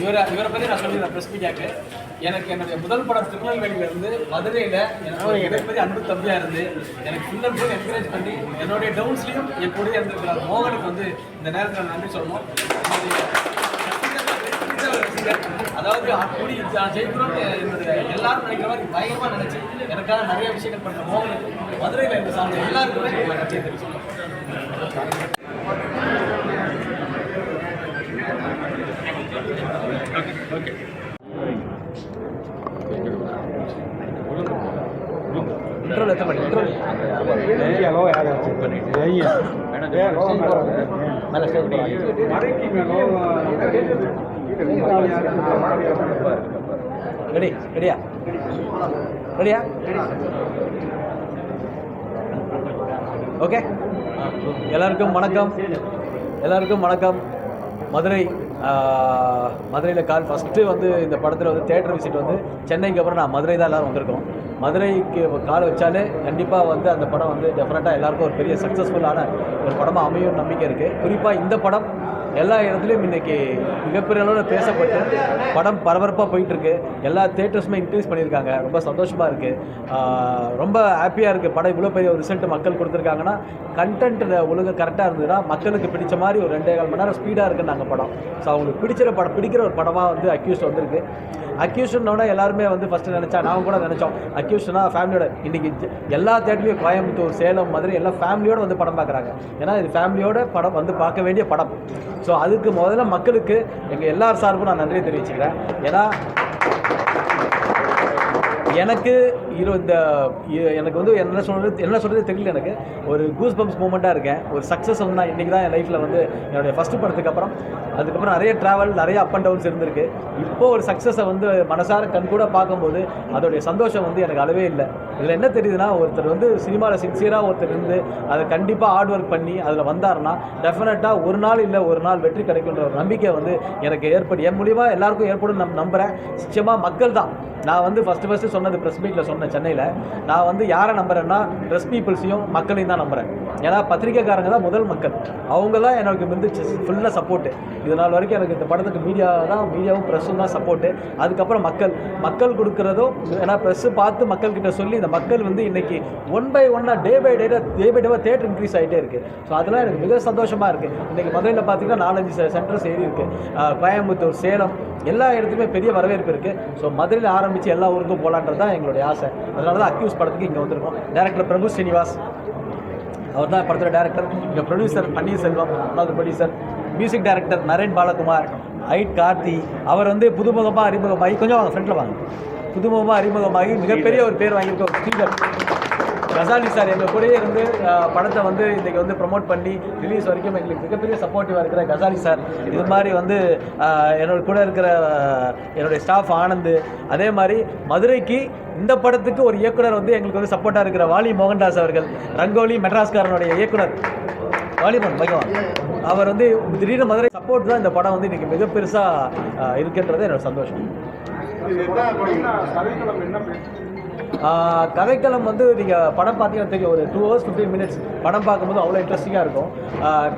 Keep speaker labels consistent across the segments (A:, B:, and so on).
A: இவரை இவரை பற்றி நான் சொல்லிடுறேன். ப்ரெஸ் மீடியாக்கு. எனக்கு என்னுடைய முதல் படம் திருநெல்வேலியில இருந்து மதுரையில் எனக்கு ஒரு பற்றி அன்பு தம்பியாக இருந்து எனக்கு ஃபுல் அண்ட் ஃபுல் என்கரேஜ் பண்ணி என்னுடைய டவுன்ஸ்லையும் என் கூட இருந்திருக்கிறார். மோகனுக்கு வந்து இந்த நேரத்தில் நன்றி சொல்லணும். அதாவது அப்படி நான் ஜெயிக்கணும்னு என்னுடைய எல்லாரும் நினைக்கிற மாதிரி பயமாக நினைச்சு எனக்காக நிறைய விஷயங்கள் பண்ண மோகனுக்கு மதுரையில் இருந்த சார்ந்த எல்லாருக்குமே நன்றி தெரிவிச்சுக்கணும் தெரிவிச்சுக்கிறேன் இன்ட்ரோல் எத்தனை மணி இன்ட்ரோல் ரெடி ரெடியா ரெடியா ஓகே எல்லாருக்கும் வணக்கம். எல்லாருக்கும் வணக்கம். மதுரை மதுரையில் கால் ஃபஸ்ட்டு வந்து இந்த படத்தில் வந்து தேட்டர் விசிட் வந்து சென்னைக்கு அப்புறம் நான் மதுரை தான் எல்லோரும் வந்திருக்கோம். மதுரைக்கு கால் வச்சாலே கண்டிப்பாக வந்து அந்த படம் வந்து டெஃபினட்டாக எல்லாருக்கும் ஒரு பெரிய சக்ஸஸ்ஃபுல்லான ஒரு படமாக அமையும் நம்பிக்கை இருக்குது குறிப்பாக இந்த படம் எல்லா இடத்துலையும் இன்னைக்கு மிகப்பெரிய அளவில் பேசப்பட்டு படம் பரபரப்பாக போயிட்டுருக்கு. எல்லா தேட்டர்ஸுமே இன்க்ரீஸ் பண்ணியிருக்காங்க. ரொம்ப சந்தோஷமாக இருக்குது ரொம்ப ஹாப்பியாக இருக்குது படம் இவ்வளோ பெரிய ஒரு ரிசல்ட் மக்கள் கொடுத்துருக்காங்கன்னா கண்டென்ட் ஒழுங்கு கரெக்டாக இருந்ததுன்னா மக்களுக்கு பிடிச்ச மாதிரி ஒரு ரெண்டே கால் மணி நேரம் ஸ்பீடாக இருக்குது நாங்கள் படம். ஸோ அவங்களுக்கு பிடிச்சிற படம் பிடிக்கிற ஒரு படமாக வந்து அக்யூஸ் வந்திருக்கு. அக்யூஷனோட எல்லாருமே வந்து ஃபஸ்ட்டு நினச்சா நாங்கள் கூட நினச்சோம். அக்யூஷனா ஃபேமிலியோட இன்றைக்கி எல்லா தேட்டர்லையும் கோயம்புத்தூர் சேலம் மாதிரி எல்லாம் ஃபேமிலியோடு வந்து படம் பார்க்குறாங்க ஏன்னா இது ஃபேமிலியோட படம் வந்து பார்க்க வேண்டிய படம். ஸோ அதுக்கு முதல்ல மக்களுக்கு எங்கள் எல்லார் சார்பும் நான் நன்றியை தெரிவிச்சுக்கிறேன். ஏன்னா எனக்கு ஹீரோ இந்த எனக்கு வந்து என்ன சொல்கிறது என்ன சொல்கிறது தெரியல எனக்கு. ஒரு கூஸ் பம்ப்ஸ் மூமெண்ட்டாக இருக்கேன். ஒரு சக்ஸஸ் வந்து நான் இன்றைக்கி தான் என் லைஃப்பில் வந்து என்னுடைய ஃபஸ்ட்டு படத்துக்கு அப்புறம் அதுக்கப்புறம் நிறைய ட்ராவல் நிறைய அப் அண்ட் டவுன்ஸ் இருந்திருக்கு. இப்போ ஒரு சக்ஸஸை வந்து மனசார கண் கூட பார்க்கும்போது அதோடைய சந்தோஷம் வந்து எனக்கு அளவே இல்லை. இதில் என்ன தெரியுதுன்னா ஒருத்தர் வந்து சினிமாவில் சின்சியராக ஒருத்தர் இருந்து அதை கண்டிப்பாக ஹார்ட் ஒர்க் பண்ணி அதில் வந்தாருன்னா டெஃபினட்டாக ஒரு நாள் இல்லை ஒரு நாள் வெற்றி கிடைக்குன்ற ஒரு நம்பிக்கை வந்து எனக்கு ஏற்படும் என் மூலியமாக எல்லாருக்கும் ஏற்படும் நம் நம்புகிறேன் நிச்சயமாக மக்கள் தான். நான் வந்து ஃபஸ்ட்டு ஃபஸ்ட்டு சொன்னது ப்ரெஸ் மீட்டில் சொன்னேன். சென்னையில் நான் வந்து யாரை நம்புகிறேன்னா ட்ரெஸ் பீப்புள்ஸையும் மக்களையும் தான் நம்புகிறேன் ஏன்னா பத்திரிக்கைக்காரங்க தான் முதல் மக்கள். அவங்க தான் எனக்கு வந்து ஃபுல்லாக சப்போர்ட்டு இது நாள் வரைக்கும் எனக்கு இந்த படத்துக்கு மீடியா தான் மீடியாவும் ப்ரெஸ்ஸும் தான் சப்போர்ட்டு அதுக்கப்புறம் மக்கள். மக்கள் கொடுக்குறதும் ஏன்னா ப்ரெஸ்ஸு பார்த்து மக்கள்கிட்ட சொல்லி இந்த மக்கள் வந்து இன்றைக்கி ஒன் பை ஒன்னாக day by day day by டேவாக theatre increase ஆகிட்டே இருக்குது ஸோ அதெல்லாம் எனக்கு மிக சந்தோஷமாக இருக்குது இன்றைக்கி மதுரையில் பார்த்தீங்கன்னா நாலஞ்சு சென்டர்ஸ் ஏறி இருக்குது கோயம்புத்தூர் சேலம் எல்லா இடத்துலையுமே பெரிய வரவேற்பு இருக்குது ஸோ மதுரையில் ஆரம்பித்து எல்லா ஊருக்கும் போகலான்றது தான் எங்களுடைய ஆசை. அதனால தான் அக்யூஸ் படத்துக்கு இங்கே வந்திருக்கோம். டேரக்டர் பிரபு ஸ்ரீனிவாஸ் அவர் தான் படத்தோட டேரக்டர் இங்கே ப்ரொடியூசர் பன்னீர்செல்வம் ஒன்றாவது producer music director Naren Balakumar ஐட் கார்த்தி. அவர் வந்து புதுமுகமாக அறிமுகமாகி கொஞ்சம் வாங்க வாங்க. புதுமுகமாக அறிமுகமாகி மிகப்பெரிய ஒரு பேர் வாங்கியிருக்க ஒரு ஸ்ரீதர். ரசாலி சார் எங்கள் கூடயே இருந்து படத்தை வந்து இன்றைக்கி வந்து ப்ரொமோட் பண்ணி ரிலீஸ் வரைக்கும் எங்களுக்கு மிகப்பெரிய சப்போர்ட்டிவாக இருக்கிற கசாலி சார். இது மாதிரி வந்து என்னோட கூட இருக்கிற என்னுடைய ஸ்டாஃப் ஆனந்த் அதே மாதிரி மதுரைக்கு இந்த படத்துக்கு ஒரு இயக்குனர் வந்து எங்களுக்கு வந்து சப்போர்ட்டாக இருக்கிற வாலி மோகன்தாஸ் அவர்கள் ரங்கோலி மெட்ராஸ்காரனுடைய இயக்குனர். வாலிபன் பகவான் அவர் வந்து திடீர்னு மதுரை சப்போர்ட் தான் இந்த படம் வந்து இன்றைக்கி மிக பெருசாக இருக்கின்றது. என்னோட சந்தோஷம். கதைக்களம் வந்து நீங்கள் படம் பார்த்தீங்கன்னா தெரியும். ஒரு டூ ஹவர்ஸ் ஃபிஃப்டீன் மினிட்ஸ் படம் பார்க்கும்போது அவ்வளோ இன்ட்ரெஸ்டிங்காக இருக்கும்.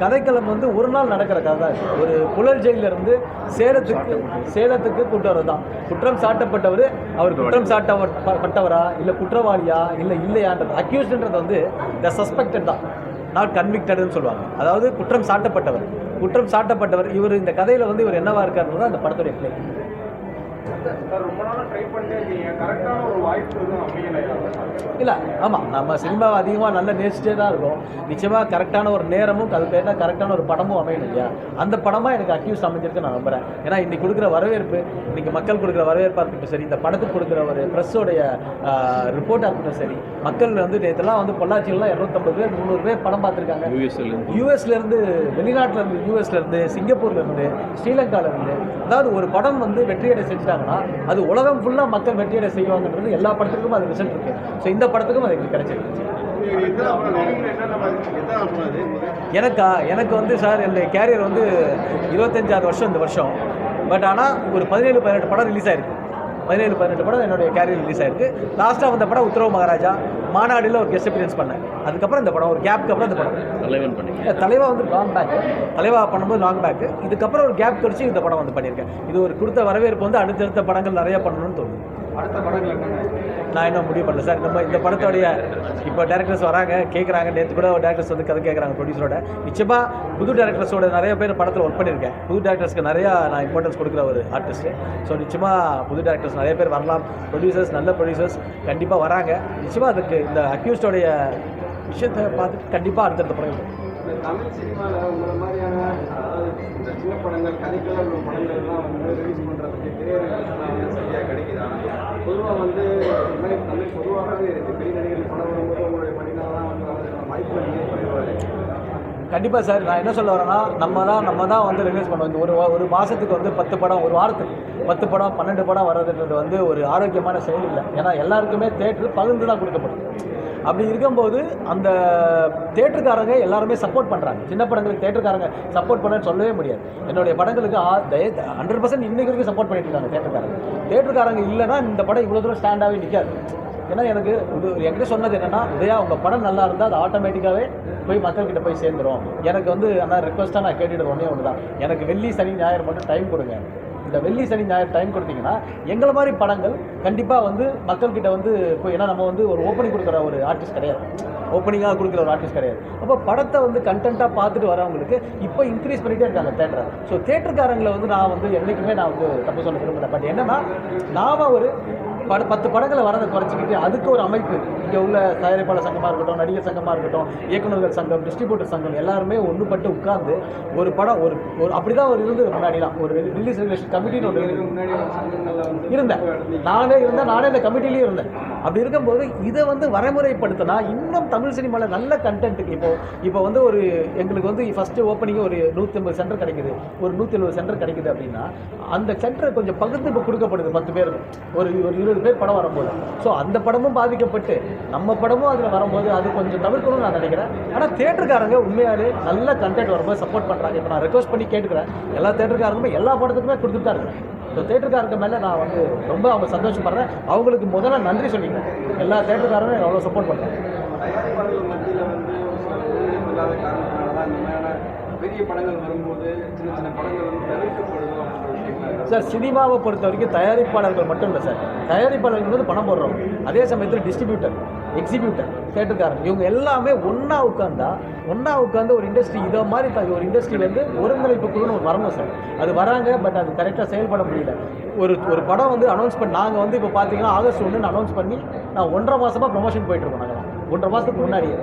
A: கதைக்களம் வந்து ஒரு நாள் நடக்கிற கதை தான். ஒரு புழல் ஜெயிலிருந்து சேலத்துக்கு சேலத்துக்கு கூட்டு வரது தான். குற்றம் சாட்டப்பட்டவர் அவர் குற்றம் சாட்டப்பட்டவரா இல்லை குற்றவாளியா இல்லை இல்லையான்றது அக்யூஸ்டுன்றது வந்து த சஸ்பெக்டட் தான். நாட் கன்விக்டட்னு சொல்லுவாங்க. அதாவது குற்றம் சாட்டப்பட்டவர். குற்றம் சாட்டப்பட்டவர் இவர் இந்த கதையில் வந்து இவர் என்னவா இருக்காருன்றது அந்த படத்துடைய பிளே இல்லை ஆமாம் நம்ம சினிமாவை அதிகமாக நல்லா நேசிச்சே தான் இருக்கோம். நிச்சயமாக கரெக்டான ஒரு நேரமும் அது பேர்னா கரெக்டான ஒரு படமும் அமையணும் இல்லையா? அந்த படமாக எனக்கு அக்யூஸ் அமைஞ்சிருக்கு நான் நம்புகிறேன் ஏன்னா இன்னைக்கு கொடுக்குற வரவேற்பு இன்னைக்கு மக்கள் கொடுக்குற வரவேற்பாக இருக்கட்டும் சரி இந்த படத்துக்கு கொடுக்குற ஒரு ப்ரெஸ்ஸோடைய ரிப்போர்ட்டாக இருக்கட்டும் சரி மக்கள் வந்து நேற்றுலாம் வந்து பொள்ளாச்சியிலாம் இரநூத்தம்பது பேர் முந்நூறு பேர் படம் பார்த்துருக்காங்க. யூஎஸ்ல இருந்து. வெளிநாட்டுல இருந்து யூஎஸ்ல இருந்து சிங்கப்பூர்ல இருந்து ஸ்ரீலங்கால இருந்து அதாவது ஒரு படம் வந்து வெற்றியடை செஞ்சுட்டாங்கன்னா அது உலகம் ஃபுல்லாக மக்கள் வெற்றியடை செய்வாங்கன்றது எல்லா படத்துக்கும் அது ரிசல்ட் இருக்கு. ஸோ இந்த படத்துக்கும் அது எங்களுக்கு கிடைச்சிருக்கு. எனக்கா எனக்கு வந்து சார் என்னுடைய கேரியர் வந்து இருபத்தஞ்சாறு வருஷம் இந்த வருஷம். பட் ஆனால் ஒரு பதினேழு பதினெட்டு படம் ரிலீஸ் ஆயிருக்கு. பதினேழு பதினெட்டு படம் என்னுடைய கேரியர் ரிலீஸ் ஆயிருக்கு. லாஸ்ட்டாக வந்த படம் உத்தரவு மகாராஜா. மாநாடில் ஒரு கெஸ்ட் அப்பியன்ஸ் பண்ணேன். அதுக்கப்புறம் இந்த படம் ஒரு கேப்க்கு அப்புறம் இந்த படம்.
B: தலைவன்
A: இல்ல, தலைவா வந்து லாங் பேக் தலைவா பண்ணும்போது லாங் பேக் இதுக்கப்புறம் ஒரு கேப் கழிச்சு இந்த படம் வந்து பண்ணியிருக்கேன். இது ஒரு கொடுத்த வரவேற்பு வந்து அடுத்தடுத்த படங்கள் நிறைய பண்ணணும்னு தோணுது.
C: அடுத்த படங்கள் என்ன
A: நான் இன்னும் முடிவு பண்ணல. சார் நம்ம இந்த படத்தோடைய இப்போ டேரக்டர்ஸ் வராங்க கேட்குறாங்க நேற்று கூட டேரக்டர்ஸ் வந்து கதை கேட்குறாங்க ப்ரொடியூசரோட நிச்சயமாக புது டேரக்டர்ஸோட நிறைய பேர் படத்தில் ஒர்க் பண்ணியிருக்கேன். புது டேரக்டர்ஸ்க்கு நிறையா நான் இம்பார்ட்டன்ஸ் கொடுக்குற ஒரு ஆர்டிஸ்ட்டு ஸோ நிச்சயமாக புது டேரக்டர்ஸ் நிறைய பேர் வரலாம். ப்ரொடியூசர்ஸ் நல்ல ப்ரொடியூசர்ஸ் கண்டிப்பாக வராங்க. நிச்சயமாக அதுக்கு இந்த அக்யூஸ்டோடைய விஷயத்தை பார்த்துட்டு கண்டிப்பாக அடுத்தடுத்த படங்கள்
C: தமிழ் சினிமாவில் உங்களை மாதிரியான இந்த சின்ன படங்கள் கதைக்கெல்லாம் படங்கள்லாம் வந்து ரிலீஸ் பண்ணுறதுக்கு திரையரங்குலாம் சரியாக கிடைக்குதா? பொதுவாக வந்து தமிழ் பொதுவாகவே இருக்குது பெரிய நடிகர்கள் படம் வரும்போது உங்களுடைய பணிகள்லாம் வந்து வாய்ப்பு ஏற்படுவார்
A: கண்டிப்பாக சார் நான் என்ன சொல்ல வரேன்னா நம்ம தான் நம்ம தான் வந்து ரிலீஸ் பண்ணுவோம். இந்த ஒரு ஒரு மாதத்துக்கு வந்து பத்து படம் ஒரு வாரத்துக்கு பத்து படம் பன்னெண்டு படம் வர்றதுன்றது வந்து ஒரு ஆரோக்கியமான செயல் இல்லை. ஏன்னா எல்லாருக்குமே தேட்டர் பகிர்ந்து தான் கொடுக்கப்படும். அப்படி இருக்கும்போது அந்த தேட்டருக்காரங்க எல்லாருமே சப்போர்ட் பண்ணுறாங்க சின்ன படங்களுக்கு தேட்டருக்காரங்க சப்போர்ட் பண்ணன்னு சொல்லவே முடியாது. என்னுடைய படங்களுக்கு ஹண்ட்ரட் பர்சன்ட் இன்றைக்கு வரைக்கும் சப்போர்ட் பண்ணிட்டு இருக்காங்க தேட்டருக்காரங்க தேட்டருக்காரங்க இல்லைன்னா இந்த படம் இவ்வளோ தூரம் ஸ்டாண்டாகவே நிற்காது ஏன்னா எனக்கு இது என்கிட்ட சொன்னது என்னென்னா உதயா உங்கள் படம் நல்லா இருந்தால் அது ஆட்டோமேட்டிக்காகவே போய் மக்கள்கிட்ட போய் சேர்ந்துடும் எனக்கு வந்து ஆனால் ரெக்வஸ்ட்டாக நான் கேட்டுட்டு ஒன்றே ஒன்று தான் எனக்கு வெள்ளி சனி ஞாயிறு மட்டும் டைம் கொடுங்க. இந்த வெள்ளி சனி ஞாயிறு டைம் கொடுத்தீங்கன்னா எங்களை மாதிரி படங்கள் கண்டிப்பாக வந்து மக்கள்கிட்ட வந்து இப்போ ஏன்னா நம்ம வந்து ஒரு ஓப்பனிங் கொடுக்குற ஒரு ஆர்டிஸ்ட் கிடையாது. ஓப்பனிங்காக கொடுக்குற ஒரு ஆர்டிஸ்ட் கிடையாது. அப்போ படத்தை வந்து கண்டென்ட்டாக பார்த்துட்டு வரவங்களுக்கு இப்போ இன்க்ரீஸ் பண்ணிகிட்டே இருக்காங்க தேட்டரை ஸோ தேட்டருக்காரங்களை வந்து நான் வந்து என்றைக்குமே நான் வந்து தப்பு சொல்ல விரும்பல. பட் என்னன்னா நாம் ஒரு பட பத்து படங்களை வரதை குறைச்சிக்கிட்டு அதுக்கு ஒரு அமைப்பு. இங்கே உள்ள தயாரிப்பாளர் சங்கமாக இருக்கட்டும் நடிகர் சங்கமாக இருக்கட்டும் இயக்குநர்கள் சங்கம் டிஸ்ட்ரிபியூட்டர் சங்கம் எல்லாருமே ஒன்றுபட்டு உட்கார்ந்து ஒரு படம் ஒரு ஒரு அப்படி தான் ஒரு இருந்தது முன்னாடிலாம். ஒரு ரிலீஸ் ரெகுலேஷன் கமிட்டின்னு ஒன்று
C: முன்னாடி ஒரு
A: இருந்தேன். நானே இருந்தேன் நானே இந்த கமிட்டிலையும் இருந்தேன். அப்படி இருக்கும்போது இதை வந்து வரமுறைப்படுத்தினா இன்னும் தமிழ் சினிமாவில் நல்ல கண்டென்ட்டுக்கு இப்போ இப்போ வந்து ஒரு எங்களுக்கு வந்து ஃபஸ்ட்டு ஓப்பனிங் ஒரு நூற்றி ஐம்பது சென்டர் கிடைக்குது. ஒரு நூற்றி எழுபது சென்டர் கிடைக்குது அப்படின்னா அந்த சென்டர் கொஞ்சம் பகிர்ந்து இப்போ கொடுக்கப்படுது பத்து பேர் ஒரு ஒரு இருபது பேர் படம் வரும்போது. ஸோ அந்த படமும் பாதிக்கப்பட்டு நம்ம படமும் அதில் வரும்போது அது கொஞ்சம் தவிர்க்கணும்னு நான் நினைக்கிறேன். ஆனால் தேட்டருக்காரங்க உண்மையாலே நல்ல கண்டென்ட் வரும்போது சப்போர்ட் பண்ணுறாங்க இப்போ நான் ரெக்வஸ்ட் பண்ணி கேட்டுக்கிறேன். எல்லா தேட்டருக்காரங்களுமே எல்லா படத்துக்குமே கொடுத்துட்டு தான் இருக்கேன் ஸோ தேட்டருக்காரங்க மேலே நான் வந்து ரொம்ப அவங்க சந்தோஷப்படுறேன். அவங்களுக்கு முதல்ல நன்றி சொல்லிக்கிறேன். எல்லா தேட்டருக்காரரும் அவ்வளோ சப்போர்ட் பண்ணுறேன்
C: பெரிய படங்கள் வரும்போது சின்ன சின்ன படங்கள் வந்து தவிர்க்கப்படுதோ?
A: சார் சினிமாவை பொறுத்த வரைக்கும் தயாரிப்பாளர்கள் மட்டும் இல்லை சார். தயாரிப்பாளர்கள் வந்து பணம் போடுறவங்க. அதே சமயத்தில் டிஸ்ட்ரிபியூட்டர் எக்ஸிபியூட்டர் தேட்டருக்காரங்க இவங்க எல்லாமே ஒன்றா உட்காந்தா ஒன்றா உட்காந்து ஒரு இண்டஸ்ட்ரி இதை மாதிரி ஒரு இண்டஸ்ட்ரியிலேருந்து வந்து ஒருங்கிணைப்பு குழுன்னு ஒரு வரணும் சார். அது வராங்க பட் அது கரெக்டாக செயல்பட முடியல. ஒரு ஒரு படம் வந்து அனௌன்ஸ் பண்ணி நாங்கள் வந்து இப்போ பார்த்தீங்கன்னா ஆகஸ்ட் ஒன்று அனௌன்ஸ் பண்ணி நான் ஒன்றரை மாதமாக ப்ரொமோஷன் போயிட்டுருக்கோம் நாங்கள் ஒன்றரை மாதத்துக்கு முன்னாடியே.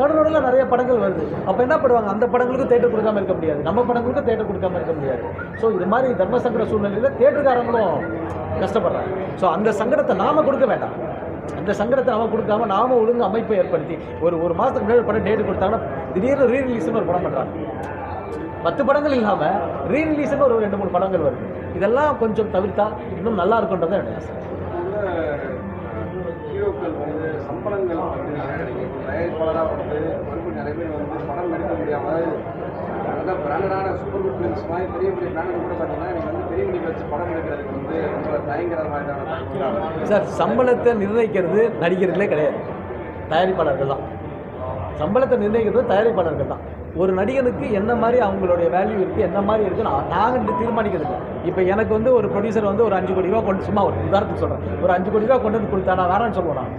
A: நடு நடுவில் நிறைய படங்கள் வருது. அப்போ என்ன பண்ணுவாங்க? அந்த படங்களுக்கும் தேட்டர் கொடுக்காம இருக்க முடியாது. நம்ம படங்களுக்கும் தேட்டர் கொடுக்காம இருக்க முடியாது. ஸோ இது மாதிரி தர்ம சங்கட சூழ்நிலையில் தேட்டருக்காரங்களும் கஷ்டப்படுறாங்க. ஸோ அந்த சங்கடத்தை நாம கொடுக்க வேண்டாம். அந்த சங்கடத்தை நாம கொடுக்காம நாம ஒழுங்கு அமைப்பை ஏற்படுத்தி ஒரு ஒரு மாதத்துக்கு முன்னாடி படம் டேட்டு கொடுத்தாங்கன்னா திடீர்னு ரீ ரிலீஸ்னு ஒரு படம் பண்ணுறாங்க பத்து படங்கள் இல்லாமல் ரீ ரிலீஸுன்னு ஒரு ரெண்டு மூணு படங்கள் வருது. இதெல்லாம் கொஞ்சம் தவிர்த்தா இன்னும் நல்லா இருக்குன்றதான் என்னுடைய ஆசை.
C: தயாரிப்பாளராக மறுபடியும் நிறைய பேர் வந்து படம் எடுக்க முடியாமல் நல்ல பிராண்டடான சூப்பர் குட் ஃபிலிம்ஸ் மாதிரி பெரிய பெரிய பிராண்டு கூட பார்த்தீங்கன்னா எனக்கு வந்து பெரிய மணிக்கு வச்சு படம் எடுக்கிறதுக்கு வந்து ரொம்ப தயங்குற மாதிரியான
A: சார் சம்பளத்தை நிர்ணயிக்கிறது நடிகர்களே கிடையாது. தயாரிப்பாளர்கள் தான். சம்பளத்தை நிர்ணயிக்கிறது தயாரிப்பாளர்கள் தான். ஒரு நடிகனுக்கு என்ன மாதிரி அவங்களுடைய வேல்யூ இருக்குது என்ன மாதிரி இருக்குன்னு நாங்கள் தீர்மானிக்கிறது இப்போ எனக்கு வந்து ஒரு ப்ரொடியூசர் வந்து ஒரு அஞ்சு கோடி ரூபா கொண்டு சும்மா ஒரு உதாரணத்துக்கு சொல்கிறேன் ஒரு அஞ்சு கோடி ரூபா கொண்டு வந்து கொடுத்தா நான் வேணாம்னு சொல்லுவேன்?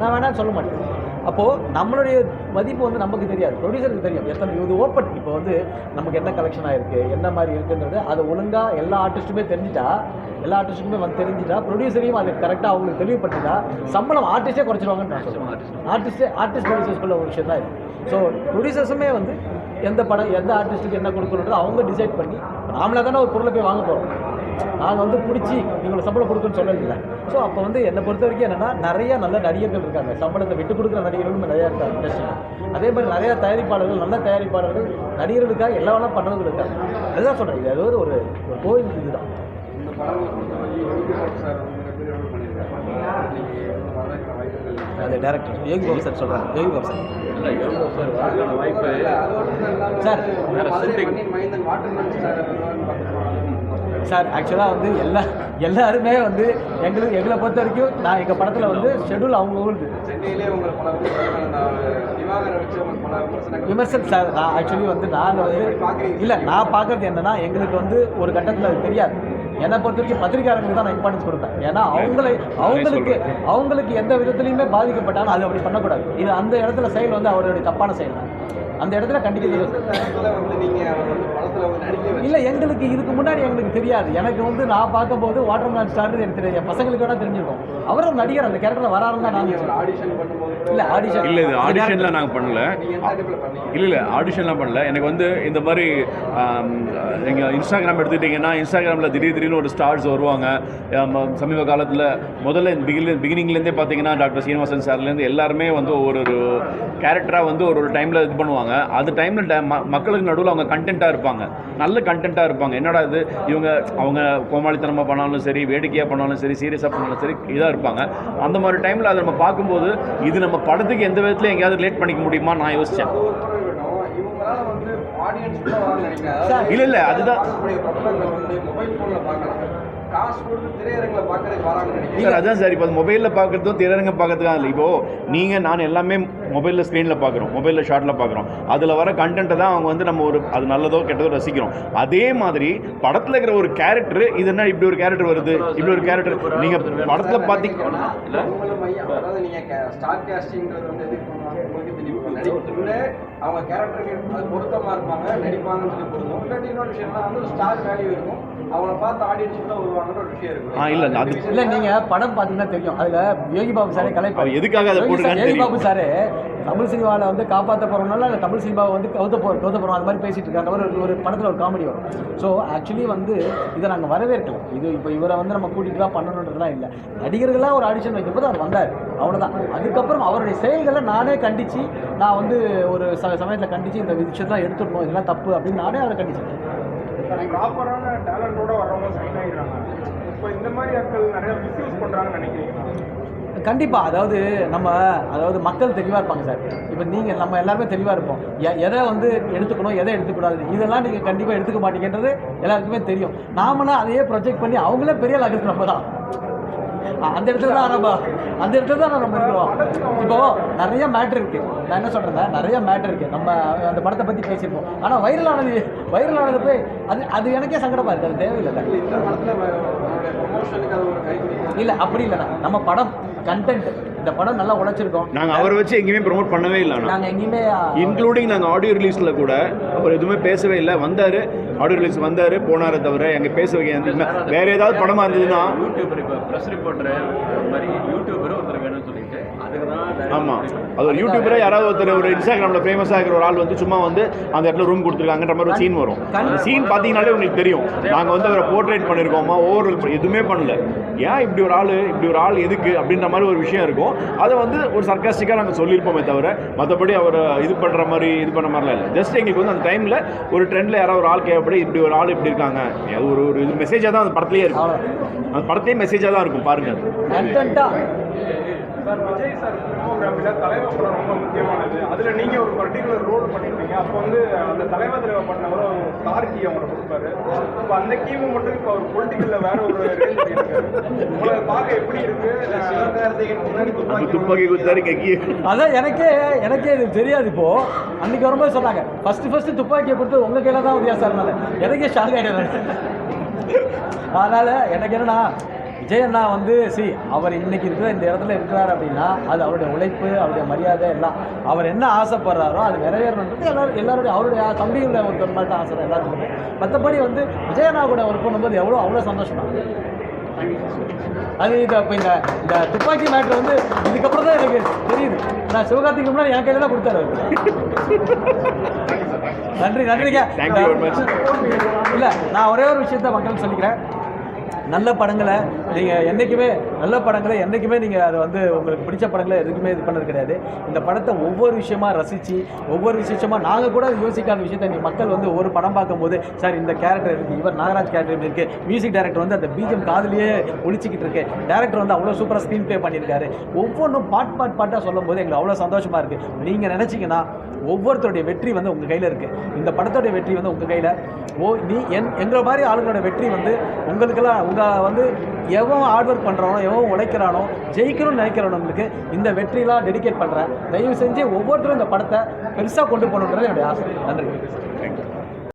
A: நான். நான் சொல்ல மாட்டேன். அப்போது நம்மளுடைய மதிப்பு வந்து நமக்கு தெரியாது. ப்ரொடியூசருக்கு தெரியும். எத்தனை இது ஓப்பன் இப்போ வந்து நமக்கு என்ன கலெக்ஷன் ஆயிருக்கு என்ன மாதிரி இருக்குன்றது அதை ஒழுங்காக எல்லா ஆர்டிஸ்ட்டுமே தெரிஞ்சிட்டா எல்லா ஆர்டிஸ்ட்டுமே வந்து தெரிஞ்சிட்டா ப்ரொடியூசரையும் அது கரெக்டாக அவங்களுக்கு தெளிவுபடுத்திட்டா சம்பளம் ஆர்டிஸ்டே குறைச்சிருவாங்கன்னு நான் சொல்லுவேன் ஆர்டிஸ்டே ஆர்டிஸ்ட் ப்ரொடியூசர்ஸ்குள்ள ஒரு விஷயம் தான் இது. ஸோ ப்ரொடியூசர்ஸுமே வந்து எந்த படம் எந்த ஆர்டிஸ்ட்டுக்கு என்ன கொடுக்கணுன்றது அவங்க டிசைட் பண்ணி நாமளே தானே ஒரு பொருளை போய் வாங்க போகிறோம் நாங்கள் வந்து பிடிச்சி இவங்களை சம்பளம் கொடுக்குன்னு சொல்லல ஸோ அப்போ வந்து என்னை பொறுத்த வரைக்கும் என்னென்னா நிறைய நல்ல நடிகர்கள் இருக்காங்க. சம்பளத்தை விட்டு கொடுக்குற நடிகர்களும் நிறையா இருக்காங்க. இண்டஸ்ட்ரியில் அதே மாதிரி நிறையா தயாரிப்பாளர்கள் நல்ல தயாரிப்பாளர்கள் நடிகர்களுக்காக எல்லா வேணாலும் பண்ணுறவங்க இருக்காங்க. அதுதான் சொல்கிறேன் இது ஏதோ ஒரு ஒரு கோயில் இதுதான். அது டேரக்டர் யோகி பாபு சார் சொல்கிறாங்க யோகி பாபு சார்
B: இல்லை யோகா சார் வாய்ப்பு
A: சார், சார் ஆக்சுவலாக வந்து எல்லா எல்லாருமே வந்து எங்களுக்கு எங்களை பொறுத்த வரைக்கும் நான் எங்கள் படத்தில் வந்து ஷெட்யூல் அவங்களுக்கு
C: சென்னையிலே உங்கள்
A: விமர்சன் சார் நான் ஆக்சுவலி வந்து நான் வந்து இல்லை நான் பார்க்குறது என்னன்னா எங்களுக்கு வந்து ஒரு கட்டத்தில் அது தெரியாது. என்னை பொறுத்த வரைக்கும் பத்திரிக்கையாளர்களுக்கு தான் நான் இம்பார்ட்டன்ஸ் கொடுப்பேன். ஏன்னா அவங்களை அவங்களுக்கு அவங்களுக்கு எந்த விதத்துலையுமே பாதிக்கப்பட்டாலும் அது அப்படி பண்ணக்கூடாது. இது அந்த இடத்துல செயல் வந்து அவருடைய தப்பான செயல் தான். அந்த இடத்துல கண்டிக்கிறது
C: நேரத்தில் வந்து நீங்கள் அவர் வந்து படத்தில் வந்து நடிக்க வச்சு
A: எங்களுக்கு இதுக்கு முன்னாடி எங்களுக்கு தெரியாது. எனக்கு வந்து நான் பார்க்கும்போது வாட்டர் மேன் ஸ்டார் எனக்கு தெரியாது. என் பசங்களுக்கு வேணால் தெரிஞ்சிருக்கும். அவர் ஒரு நடிகர் அந்த கேரக்டர் வராருன்னு தான் நான்
C: ஆடிஷன்
A: இல்லை ஆடிஷன்
B: இல்லை இது ஆடிஷன்லாம் நாங்கள் பண்ணல. இல்லை இல்லை ஆடிஷன்லாம் பண்ணல. எனக்கு வந்து இந்த மாதிரி நீங்கள் இன்ஸ்டாகிராம் எடுத்துக்கிட்டிங்கன்னா இன்ஸ்டாகிராமில் திடீர் திடீர்னு ஒரு ஸ்டார்ஸ் வருவாங்க. சமீப காலத்தில் முதல்ல பிகினிங் பிகினிங்லேருந்தே பார்த்தீங்கன்னா டாக்டர் சீனிவாசன் சார்லேருந்து எல்லாருமே வந்து ஒரு ஒரு கேரக்டராக வந்து ஒரு ஒரு டைமில் இது பண்ணுவாங்க. அது டைமில் மக்களுக்கு நடுவில் அவங்க கண்டென்ட்டாக இருப்பாங்க. நல்ல கண்டென்ட்டாக இருப்பாங்க. என்னடா இது? இவங்க அவங்க கோமாளித்தனமாக பண்ணாலும் சரி வேடிக்கையாக பண்ணாலும் சரி சீரியஸாக பண்ணாலும் சரி இதாக இருப்பாங்க. அந்த மாதிரி டைமில் அதை நம்ம பார்க்கும்போது இது நம்ம படத்துக்கு எந்த விதத்தில் எங்கேயாவது ரிலேட் பண்ணிக்க முடியுமா? நான் யோசித்தேன் இல்ல, இல்ல, அதுதான்.
C: காசு கொடுத்து திரையரங்கில் பார்க்கறதுக்கு வராங்கன்னு நினைக்கிறேன்.
B: சார் அதான் சார் இப்போ மொபைலில் பார்க்குறதும் திரையரங்க பார்க்கறதுக்காக இல்லை இப்போது நீங்கள் நான் எல்லாமே மொபைலில் ஸ்க்ரீனில் பார்க்குறோம் மொபைலில் ஷார்ட்டில் பார்க்குறோம். அதில் வர கண்டென்ட்டை தான் அவங்க வந்து நம்ம ஒரு அது நல்லதோ கெட்டதோ ரசிக்கிறோம். அதே மாதிரி படத்தில் இருக்கிற ஒரு கேரக்டர் இது என்ன இப்படி ஒரு கேரக்டர் வருது? இப்படி ஒரு கேரக்டர் நீங்கள் படத்தில் பார்த்தீங்கன்னா
C: நீங்க நடிப்புக்குள்ளே அவங்க கேரக்டருக்கு அது பொருத்தமா இருப்பாங்க நடிப்பாங்கன்னு சொல்லி பொருத்தம் இல்லாட்டி இன்னொரு விஷயம்னா வந்து ஒரு ஸ்டார் வேல்யூ இருக்கும். அவங்கள பார்த்து ஆடியன்ஸ் கூட வருவாங்கன்ற ஒரு விஷயம் இருக்கும்.
B: ஆ, இல்ல, அது-
A: இல்லை நீங்கள் படம் பார்த்தீங்கன்னா தெரியும். அதில் யோகி பாபு சாரே கலைப்பார்
B: அவர் எதுக்காக அதை
A: யோகி
B: போட்டிருக்கான்னு
A: யோகி. பாபு சாரே தமிழ் சினிமாவில் வந்து காப்பாற்ற போகிறோம்னால இல்லை தமிழ் சினிமாவை வந்து கவுத்த போகிறோம் கவுத்த போகிறோம் அது மாதிரி பேசிகிட்டு இருக்காங்க. ஒரு ஒரு படத்தில் ஒரு காமெடி வரும். ஸோ ஆக்சுவலி வந்து இதை நாங்கள் வரவேற்கலாம் இது இப்போ இவரை வந்து நம்ம கூட்டிகிட்டு தான் பண்ணணுன்றதுலாம் இல்லை. நடிகர்களாக ஒரு ஆடிஷன் வைக்கும்போது அவர் வந்தார். அவ்வளோதான் அதுக்கப்புறம் அவருடைய செயல்களை நானே கண்டித்து நான் வந்து ஒரு ச சமயத்தில் கண்டித்து இந்த விஷயத்தெல்லாம் எடுத்துடணும். இதெல்லாம் தப்பு அப்படின்னு நானே அவரை கண்டிச்சேன்
D: ப்ராப்பரான டேலண்டோட வரவங்க சைன் ஆகிடுறாங்க இப்போ இந்த மாதிரி ஆட்கள் நிறைய மிஸ்யூஸ் பண்ணுறாங்கன்னு நினைக்கிறீங்களா?
A: கண்டிப்பாக அதாவது நம்ம அதாவது மக்கள் தெளிவாக இருப்பாங்க சார். இப்போ நீங்கள் நம்ம எல்லாருமே தெளிவாக இருப்போம். எ- எதை வந்து எடுத்துக்கணும் எதை எடுத்துக்கூடாது இதெல்லாம் நீங்கள் கண்டிப்பாக எடுத்துக்க மாட்டீங்கன்றது எல்லாருக்குமே தெரியும். நாமனா அதையே ப்ரொஜெக்ட் பண்ணி அவங்களே பெரிய லகத்து நம்ம தான். அந்த இடத்துல தான் நம்ம அந்த இடத்துல தான் நம்ம இருக்கிறோம். இப்போ நிறைய மேட்ரு இருக்கு. நான் என்ன சொல்றேன் நிறைய மேட்ரு இருக்கு. நம்ம அந்த படத்தை பற்றி பேசியிருப்போம். ஆனால் வைரலானது வைரலானது போய் அது அது எனக்கே சங்கடமா இருக்கு. அது தேவையில்லை இல்லை அப்படி இல்லைண்ணா நம்ம படம் கண்டென்ட் இந்த படம் நல்லா உழைச்சிருக்கோம்.
B: நாங்கள் அவரை வச்சு எங்கேயுமே ப்ரொமோட் பண்ணவே இல்லை
A: நாங்கள் எங்கேயுமே
B: இன்க்ளூடிங் நாங்கள் ஆடியோ ரிலீஸில் கூட அவர் எதுவுமே பேசவே இல்லை வந்தார். ஆடியோ ரிலீஸ் வந்தார் போனாரே தவிர எங்கள் பேச வைக்க வேற ஏதாவது படமாக இருந்ததுன்னா
E: யூடியூபர் இப்போ ப்ரெஸ் ரிப்போர்ட்டர் மாதிரி யூடியூபர் ஒருத்தர் வேணும்னு தான்
B: ஆமாம் அது ஒரு யூடியூபரே யாராவது ஒருத்தர் ஒரு இன்ஸ்டாகிராமில் ஃபேமஸாக இருக்கிற ஒரு ஆள் வந்து சும்மா வந்து அந்த இடத்துல ரூம் கொடுத்துருக்காங்கன்ற மாதிரி ஒரு சீன் வரும். அந்த சீன் பார்த்தீங்கனாலே உங்களுக்கு தெரியும். நாங்கள் வந்து அவரை போர்ட்ரேட் பண்ணியிருக்கோமா ஓவர் எதுவுமே பண்ணல. ஏன் இப்படி ஒரு ஆள் இப்படி ஒரு ஆள் எதுக்கு அப்படின்ற மாதிரி ஒரு விஷயம் இருக்கும். அதை வந்து ஒரு சர்க்காஸ்டிக்காக நாங்கள் சொல்லியிருப்போமே தவிர மற்றபடி அவர் இது பண்ணுற மாதிரி இது பண்ண மாதிரிலாம் இல்லை. ஜஸ்ட் எங்களுக்கு வந்து அந்த டைமில் ஒரு ட்ரெண்டில் யாராவது ஒரு ஆள் கேட்கப்படி இப்படி ஒரு ஆள் இப்படி இருக்காங்க. அது ஒரு ஒரு இது மெசேஜாக தான் அந்த படத்துலேயே இருக்கும். அந்த படத்தையே மெசேஜாக தான் இருக்கும் பாருங்க. அது
A: கண்டென்ட்டாக
D: சார் விஜய் சார் ஃபிலிமோகிராஃபியில் தலைவர் படம் ரொம்ப முக்கியமானது. அதில் நீங்கள் ஒரு பர்டிகுலர் ரோல் பண்ணியிருப்பீங்க அப்போ வந்து அந்த தலைவர் தலைவர் பண்ணவர் ஒரு ஸ்டார் கீ அவங்களை கொடுப்பாரு. இப்போ அந்த கீவை மட்டும் இப்போ அவர் பொலிட்டிக்கலில் வேற ஒரு ரேஞ்ச் உங்களை பார்க்க எப்படி இருக்கு?
A: அதான் எனக்கே எனக்கே இது தெரியாது இப்போ. அன்னைக்கு வரும்போது சொன்னாங்க ஃபர்ஸ்ட் ஃபர்ஸ்ட் துப்பாக்கியை கொடுத்து உங்க கையில தான் உதயா சார் எனக்கே ஷாக் ஆகிட்டேன் அதனால எனக்கு என்னன்னா விஜய் அண்ணா வந்து சி அவர் இன்னைக்கு இருக்கிற இந்த இடத்துல இருக்கிறார் அப்படின்னா அது அவருடைய உழைப்பு அவருடைய மரியாதை எல்லாம். அவர் என்ன ஆசைப்படுறாரோ அது நிறைவேறணுன்றது எல்லாரும் எல்லாருடைய அவருடைய தம்பியுள்ள ஒரு தான் ஆசை எல்லாத்துக்குமே மற்றபடி வந்து விஜய் அண்ணா கூட ஒர்க் பண்ணும்போது எவ்வளோ அவ்வளோ சந்தோஷம் தான். அது இது இப்போ இந்த இந்த துப்பாக்கி மேட்ரு வந்து இதுக்கப்புறம் தான் எனக்கு தெரியுது. நான் சிவகார்த்திக்கு முன்னாடி என் கையில தான் கொடுத்தாரு. நன்றி நன்றிங்க. இல்லை நான் ஒரே ஒரு விஷயத்த மக்களுக்கு சொல்லிக்கிறேன். நல்ல படங்களை நீங்கள் என்றைக்குமே நல்ல படங்களை என்றைக்குமே நீங்கள் அதை வந்து உங்களுக்கு பிடிச்ச படங்களை எதுக்குமே இது பண்ணது கிடையாது. இந்த படத்தை ஒவ்வொரு விஷயமா ரசித்து ஒவ்வொரு விஷயமா நாங்கள் கூட யோசிக்காத விஷயத்த நீ மக்கள் வந்து ஒரு படம் பார்க்கும்போது சார் இந்த கேரக்டர் இருக்குது இவர் நாகராஜ் கேரக்டர் இப்படி இருக்குது மியூசிக் டேரக்டர் வந்து அந்த பீஜம் காதலியே ஒழிச்சிக்கிட்டு இருக்கு. டேரக்டர் வந்து அவ்வளோ சூப்பராக ஸ்க்ரீன் ப்ளே பண்ணியிருக்காரு. ஒவ்வொன்றும் பாட் பாட் பாட்டாக சொல்லும் போது எங்களுக்கு அவ்வளோ சந்தோஷமாக இருக்குது நீங்கள் நினச்சிங்கன்னா ஒவ்வொருத்தருடைய வெற்றி வந்து உங்கள் கையில் இருக்குது இந்த படத்தோடைய வெற்றி வந்து உங்கள் கையில். ஓ நீ என் எங்களை மாதிரி ஆளுங்களோட வெற்றி வந்து உங்களுக்கெல்லாம் உங்கள் வந்து எவன் ஹார்ட் ஒர்க் பண்ணுறானோ எவன் உழைக்கிறானோ ஜெயிக்கணும்னு நினைக்கிறவனுங்களுக்கு இந்த வெற்றிலாம் டெடிகேட் பண்ணுறேன் தயவு செஞ்சு ஒவ்வொருத்தரும் இந்த படத்தை பெருசாக கொண்டு போகணுன்றது என்னுடைய ஆசை. நன்றி.